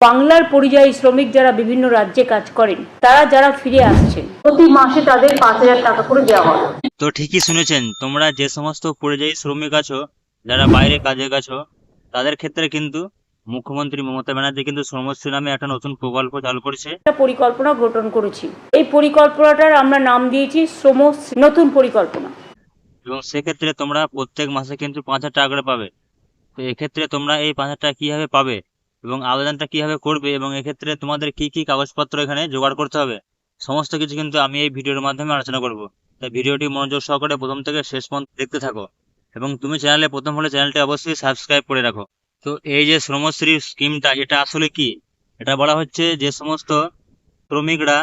বাংলার পরিযায়ী শ্রমিক যারা বিভিন্ন রাজ্যে কাজ করেন তারা যারা ফিরে আসছেন প্রতি মাসে তাদের পাঁচ হাজার টাকা করে দেওয়া হয় তো ঠিকই শুনেছেন তোমরা যে সমস্ত পরিযায়ী শ্রমিক আছো যারা বাইরে কাজে গেছো তাদের ক্ষেত্রে কিন্তু মুখ্যমন্ত্রী মমতা ব্যানার্জি কিন্তু শ্রমশ্রী নামে একটা নতুন প্রকল্প চালু করেছে। একটা পরিকল্পনা গঠন করেছি। এই পরিকল্পনাটার আমরা নাম দিয়েছি শ্রম নতুন পরিকল্পনা। এবং সেক্ষেত্রে তোমরা প্রত্যেক মাসে কিন্তু পাঁচ হাজার টাকা করে পাবে। তো এক্ষেত্রে তোমরা এই পাঁচ হাজার টাকা কীভাবে পাবে? এবং আবেদনটা কীভাবে করবে এবং এক্ষেত্রে তোমাদের কি কি কাগজপত্র এখানে জোগাড় করতে হবে, সমস্ত কিছু কিন্তু আমি এই ভিডিওর মাধ্যমে আলোচনা করব। তাই ভিডিওটি মনোযোগ সহকারে প্রথম থেকে শেষ পর্যন্ত দেখতে থাকো এবং তুমি চ্যানেলে প্রথম হলে চ্যানেলটি অবশ্যই সাবস্ক্রাইব করে রাখো। তো এই যে শ্রমশ্রী স্কিমটা, এটা আসলে কি? এটা বলা হচ্ছে যে সমস্ত শ্রমিকরা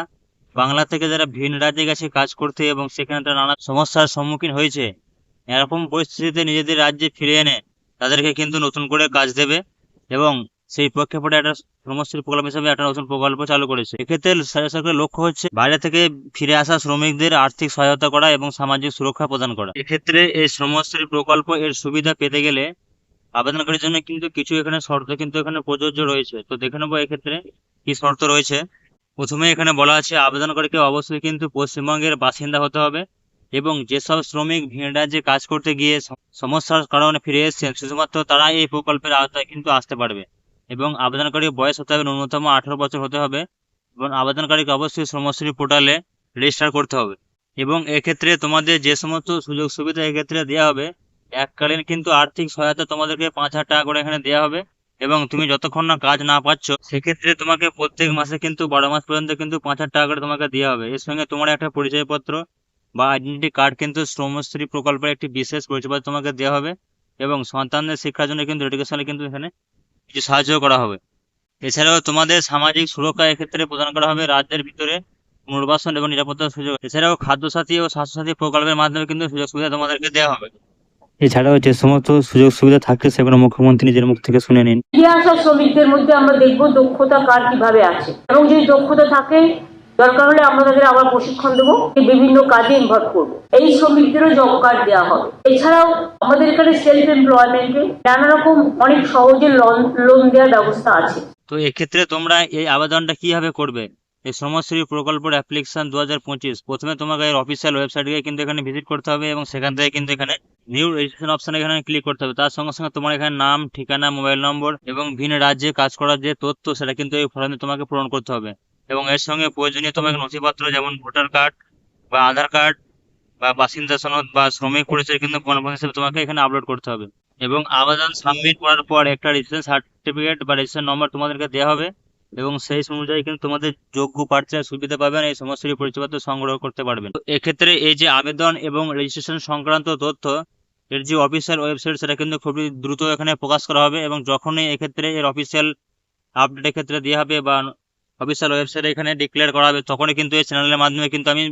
বাংলা থেকে যারা ভিন রাজ্যে গেছে কাজ করতে এবং সেখানে তারা নানা সমস্যার সম্মুখীন হয়েছে, এরকম পরিস্থিতিতে নিজেদের রাজ্যে ফিরে এনে তাদেরকে কিন্তু নতুন করে কাজ দেবে এবং সেই প্রেক্ষাপটে একটা শ্রমশ্রী প্রকল্প হিসেবে একটা নতুন প্রকল্প চালু করেছে। এক্ষেত্রে সরকারের লক্ষ্য হচ্ছে বাইরে থেকে ফিরে আসা শ্রমিকদের আর্থিক সহায়তা করা এবং সামাজিক সুরক্ষা প্রদান করা। এক্ষেত্রে এই শ্রমশ্রী প্রকল্প এর সুবিধা পেতে গেলে আবেদনকারীর জন্য কিন্তু কিছু এখানে শর্ত কিন্তু এখানে প্রযোজ্য রয়েছে। তো দেখে নেব এক্ষেত্রে কি শর্ত রয়েছে। প্রথমে এখানে বলা আছে, আবেদনকারীকে অবশ্যই কিন্তু পশ্চিমবঙ্গের বাসিন্দা হতে হবে এবং যেসব শ্রমিক ভিন রাজ্যে কাজ করতে গিয়ে সমস্যার কারণে ফিরে এসেছেন, শুধুমাত্র তারা এই প্রকল্পের আওতায় কিন্তু আসতে পারবে। এবং আবেদনকারীর বয়স হতে হবে ন্যূনতম আঠারো বছর হতে হবে এবং আবেদনকারীকে অবশ্যই শ্রমশ্রী পোর্টালে রেজিস্টার করতে হবে। এবং এক্ষেত্রে তোমাদের যে সমস্ত সুযোগ সুবিধা এক্ষেত্রে দেওয়া হবে, এককালীন কিন্তু আর্থিক সহায়তা তোমাদেরকে পাঁচ হাজার টাকা করে এখানে দেওয়া হবে এবং তুমি যতক্ষণ না কাজ না পাচ্ছ, সেক্ষেত্রে তোমাকে প্রত্যেক মাসে কিন্তু বারো মাস পর্যন্ত কিন্তু পাঁচ হাজার টাকা করে তোমাকে দেওয়া হবে। এর সঙ্গে তোমার একটা পরিচয়পত্র বা আইডেন্টি কার্ড কিন্তু শ্রমশ্রী প্রকল্পের একটি বিশেষ পরিচয়পত্র তোমাকে দেওয়া হবে এবং সন্তানদের শিক্ষার জন্য কিন্তু এডুকেশনে কিন্তু এখানে কিছু সাহায্য করা হবে। এছাড়াও তোমাদের সামাজিক সুরক্ষা এক্ষেত্রে প্রদান করা হবে রাজ্যের ভিতরে পুনর্বাসন এবং নিরাপত্তার সুযোগ। এছাড়াও খাদ্যসাথী ও স্বাস্থ্যসাথী প্রকল্পের মাধ্যমে কিন্তু সুযোগ সুবিধা তোমাদেরকে দেওয়া হবে। এছাড়াও যে সমস্ত সুযোগ সুবিধা থাকে সেগুলো মুখ্যমন্ত্রী নিজের মুখ থেকে শুনে নিন। আসা শ্রমিকদের মধ্যে আমরা দেখব দক্ষতা কার কীভাবে আছে। এবং যে দক্ষতা থাকে দরকার হলে আমরা তাদের আবার প্রশিক্ষণ দেবো বিভিন্ন কাজে ইনভলভ করব। এই শ্রমিকদেরও জব কার্ড দেওয়া হবে। এছাড়াও আমাদের এখানে সেলফ এমপ্লয়মেন্টে নানা রকম অনেক সহজে লোন লোন দেওয়ার ব্যবস্থা আছে। তো এক্ষেত্রে তোমরা এই আবেদনটা কীভাবে করবে? এই শ্রমশ্রী প্রকল্পের অ্যাপ্লিকেশন দু হাজার পঁচিশ। প্রথমে তোমাকে এর অফিসিয়াল ওয়েবসাইটে কিন্তু এখানে ভিজিট করতে হবে এবং সেখান থেকে কিন্তু এখানে নিউ রেজিস্ট্রেশন অপশনে এখানে ক্লিক করতে হবে। তার সঙ্গে সঙ্গে তোমার এখানে নাম, ঠিকানা মোবাইল নম্বর এবং ভিন রাজ্যে কাজ করার যে তথ্য, সেটা কিন্তু এই ফর্মে তোমাকে পূরণ করতে হবে। এবং এর সঙ্গে প্রয়োজনীয় তোমাকে নথিপত্র যেমন ভোটার কার্ড বা আধার কার্ড বা বাসিন্দা সনদ বা শ্রমিক পরিচয় কিন্তু প্রমাণ হিসেবে তোমাকে এখানে আপলোড করতে হবে। এবং আবেদন সাবমিট করার পর একটা রেজিস্ট্রেশন সার্টিফিকেট বা রেজিস্ট্রেশন নম্বর তোমাদেরকে দেওয়া হবে এবং সেই অনুযায়ী কিন্তু তোমাদের যোগ্য প্রার্থীরা সুবিধা পাবেন, এই সমস্ত পরিচয়পত্র সংগ্রহ করতে পারবেন। এক্ষেত্রে এই যে আবেদন এবং রেজিস্ট্রেশন সংক্রান্ত তথ্য, এর যে অফিসিয়াল ওয়েবসাইট সেটা কিন্তু খুবই দ্রুত এখানে প্রকাশ করা হবে এবং যখনই এক্ষেত্রে এর অফিসিয়াল আপডেট ক্ষেত্রে দেওয়া হবে বা অফিসিয়াল ওয়েবসাইটে এখানে ডিক্লেয়ার করা হবে। তখনই কিন্তু এই চ্যানেলের মাধ্যমে কিন্তু আমি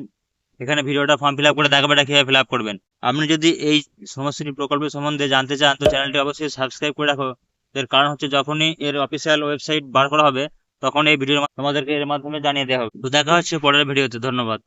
এখানে ভিডিওটা ফর্ম ফিল আপ করে দেখাবে এটা কীভাবে ফিল আপ করবেন। আপনি যদি এই সমস্যা প্রকল্পের সম্বন্ধে জানতে চান, তো চ্যানেলটি অবশ্যই সাবস্ক্রাইব করে রাখো। এর কারণ হচ্ছে যখনই এর অফিসিয়াল ওয়েবসাইট বার করা হবে তখন এই ভিডিওর তোমাদেরকে এর মাধ্যমে জানিয়ে দেওয়া হবে। তো দেখা হচ্ছে পরের ভিডিওতে ধন্যবাদ।